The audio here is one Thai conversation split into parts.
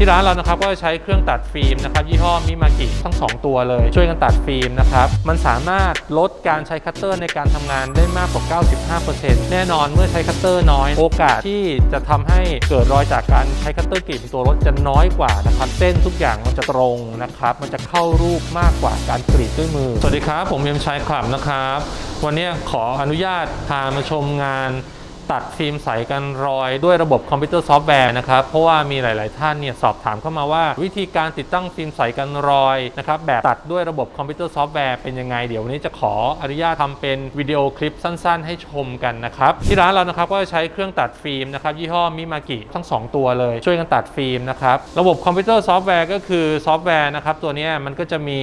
ที่ร้านเรานะครับก็จะใช้เครื่องตัดฟิล์มนะครับยี่ห้อมิมากิทั้ง 2 ตัวเลย ช่วยกันตัดฟิล์มนะครับ มันสามารถลดการใช้คัตเตอร์ในการทำงานได้มากกว่า 95%แน่นอนเมื่อใช้คัตเตอร์น้อย โอกาสที่จะทำให้เกิดรอยจากการใช้คัตเตอร์กรีดตัวรถจะน้อยกว่านะครับเส้นทุกอย่างมันจะตรงนะครับ มันจะเข้ารูปมากกว่าการกรีดด้วยมือ สวัสดีครับผมเมียมชัยคลับนะครับ วันนี้ขออนุญาตพามาชมงาน ตัดฟิล์มใสกันรอยด้วยระบบคอมพิวเตอร์ซอฟต์แวร์นะครับ เพราะว่ามีหลาย ๆ ท่านเนี่ยสอบถามเข้ามาว่า วิธีการติดตั้งฟิล์มใสกันรอยนะครับแบบตัดด้วยระบบคอมพิวเตอร์ซอฟต์แวร์เป็นยังไง เดี๋ยววันนี้จะขออนุญาตทำเป็นวิดีโอคลิปสั้น ๆ ให้ชมกันนะครับที่ร้านเรานะครับก็ใช้เครื่องตัดฟิล์มนะครับยี่ห้อมิมากิทั้ง 2 ตัวเลย ช่วยกันตัดฟิล์มนะครับระบบคอมพิวเตอร์ซอฟต์แวร์ก็คือซอฟต์แวร์นะครับตัวนี้มันก็จะมี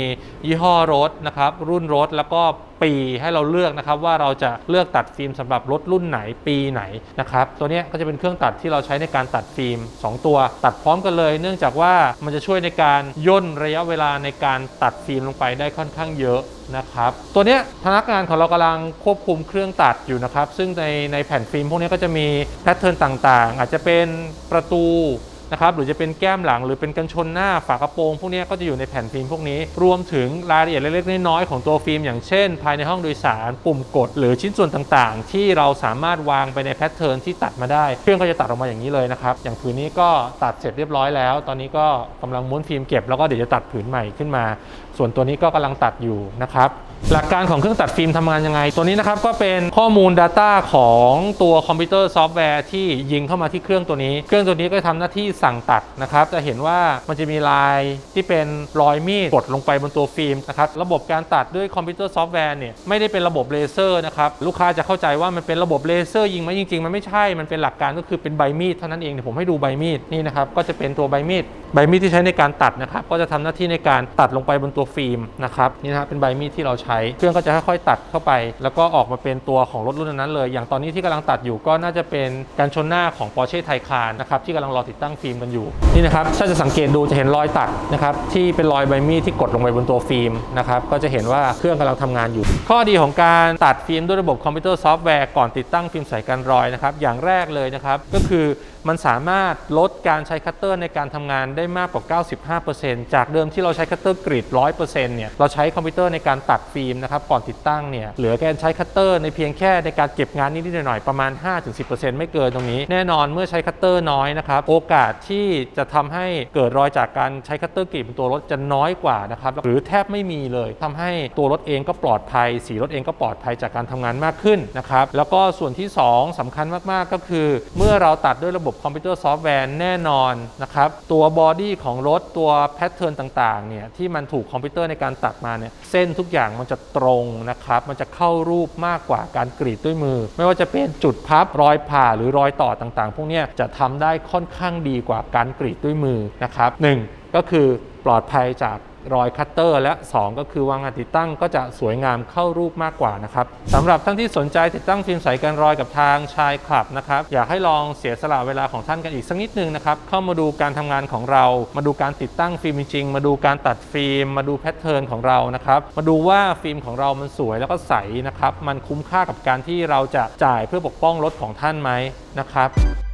ยี่ห้อรถนะครับรุ่นรถแล้วก็ปีให้เราเลือกนะครับว่าเราจะเลือกตัดฟิล์มสำหรับรถรุ่นไหนปีไหนนะครับตัวนี้ก็จะเป็นเครื่องตัดที่เราใช้ในการตัดฟิล์ม 2 ตัว ตัดพร้อมกันเลย เนื่องจากว่ามันจะช่วยในการย่นระยะเวลาในการตัดฟิล์มลงไปได้ค่อนข้างเยอะนะครับตัวนี้พนักงานของเรากำลังควบคุมเครื่องตัดอยู่นะครับ ซึ่งในในแผ่นฟิล์มพวกนี้ก็จะมีแพทเทิร์นต่างๆ อาจจะเป็นประตู นะครับหรือจะเป็นแก้มหลังหรือเป็นกันชนหน้าฝากระโปรง พวกนี้ก็จะอยู่ในแผ่นฟิล์มพวกนี้ รวมถึงรายละเอียดเล็กๆน้อยๆของตัวฟิล์มอย่างเช่น ภายในห้องโดยสาร ปุ่มกด หรือชิ้นส่วนต่างๆ ที่เราสามารถวางไปในแพทเทิร์นที่ตัดมาได้ เครื่องก็จะตัดออกมาอย่างนี้เลยนะครับ อย่างผืนนี้ก็ตัดเสร็จเรียบร้อยแล้ว ตอนนี้ก็กำลังม้วนฟิล์มเก็บแล้วก็เดี๋ยวจะตัดผืนใหม่ขึ้นมา ส่วนตัวนี้ก็กำลังตัดอยู่นะครับ หลักการของเครื่องตัดฟิล์มทำงานยังไง ตัวนี้นะครับก็เป็นข้อมูล Data ของตัวคอมพิวเตอร์ซอฟต์แวร์ที่ยิงเข้ามาที่เครื่องตัวนี้ เครื่องตัวนี้ก็ทำหน้าที่สั่งตัดนะครับ จะเห็นว่ามันจะมีลายที่เป็นรอยมีดกดลงไปบนตัวฟิล์มนะครับ ระบบการตัดด้วยคอมพิวเตอร์ซอฟต์แวร์เนี่ยไม่ได้เป็นระบบเลเซอร์นะครับ ลูกค้าจะเข้าใจว่ามันเป็นระบบเลเซอร์ยิงไหมจริงๆ มันไม่ใช่ มันเป็นหลักการก็คือเป็นใบมีดเท่านั้นเอง เดี๋ยวผมให้ดูใบมีดนี่นะครับ ก็จะเป็นตัวใบมีด ใบมีดที่ใช้ในการตัดนะครับ ก็จะทำหน้าที่ในการตัดลงไปบนตัวฟิล์มนะครับ นี่นะครับเป็นใบมีดที่เราใช้เครื่องก็จะค่อยๆตัดเข้าไป แล้วก็ออกมาเป็นตัวของรถรุ่นนั้นเลย อย่างตอนนี้ที่กำลังตัดอยู่ก็น่าจะเป็นการชนหน้าของ Porsche Taycan นะครับที่กำลังรอติดตั้งฟิล์มกันอยู่นี่นะครับถ้าจะสังเกตดูจะเห็นรอยตัดนะครับที่เป็นรอยใบมีดที่กดลงไปบนตัวฟิล์มนะครับก็จะเห็นว่าเครื่องกำลังทำงานอยู่ ข้อดีของการตัดฟิล์มด้วยระบบคอมพิวเตอร์ซอฟต์แวร์ก่อนติดตั้งฟิล์มใส่กันรอยนะครับอย่างแรกเลยนะครับก็คือ มันสามารถลดการใช้คัตเตอร์ในการทำงานได้มากกว่า 95%จากเดิมที่เราใช้คัตเตอร์กรีด 100%เนี่ย เราใช้คอมพิวเตอร์ในการตัดฟิล์มนะครับ ก่อนติดตั้งเนี่ย เหลือการใช้คัตเตอร์ในเพียงแค่ในการเก็บงานนิดๆหน่อยๆประมาณ 5-10%ไม่เกินตรงนี้ แน่นอนเมื่อใช้คัตเตอร์น้อยนะครับ โอกาสที่จะทำให้เกิดรอยจากการใช้คัตเตอร์กรีดบนตัวรถจะน้อยกว่านะครับ หรือแทบไม่มีเลยทำให้ตัวรถเองก็ปลอดภัย สีรถเองก็ปลอดภัยจากการทำงานมากขึ้นนะครับ แล้วก็ส่วนที่ 2สำคัญมากๆก็คือ เมื่อเราตัดด้วยระบบคอมพิวเตอร์ซอฟต์แวร์แน่นอนนะครับตัวบอดี้ของรถตัวแพทเทิร์นต่างๆเนี่ยที่มันถูกคอมพิวเตอร์ในการตัดมาเนี่ยเส้นทุกอย่างมันจะตรงนะครับมันจะเข้ารูปมากกว่าการกรีดด้วยมือ ไม่ว่าจะเป็นจุดพับรอยผ่าหรือรอยต่อต่างๆ พวกนี้จะทำได้ค่อนข้างดีกว่าการกรีดด้วยมือนะครับหนึ่งก็คือปลอดภัยจาก รอยคัตเตอร์และ 2 ก็คือวางงานติดตั้งก็จะสวยงามเข้ารูปมากกว่านะครับสำหรับท่านที่สนใจติดตั้งฟิล์มใสกันรอยกับทางชายคลับนะครับอยากให้ลองเสียสละเวลาของท่านกันอีกสักนิดนึงนะครับเข้ามาดูการทำงานของเรา มาดูการติดตั้งฟิล์มจริงๆมาดูการตัดฟิล์ม มาดูแพทเทิร์นของเรานะครับมาดูว่าฟิล์มของเรามันสวยแล้วก็ใสนะครับมันคุ้มค่ากับการที่เราจะจ่ายเพื่อปกป้องรถของท่านไหมนะครับ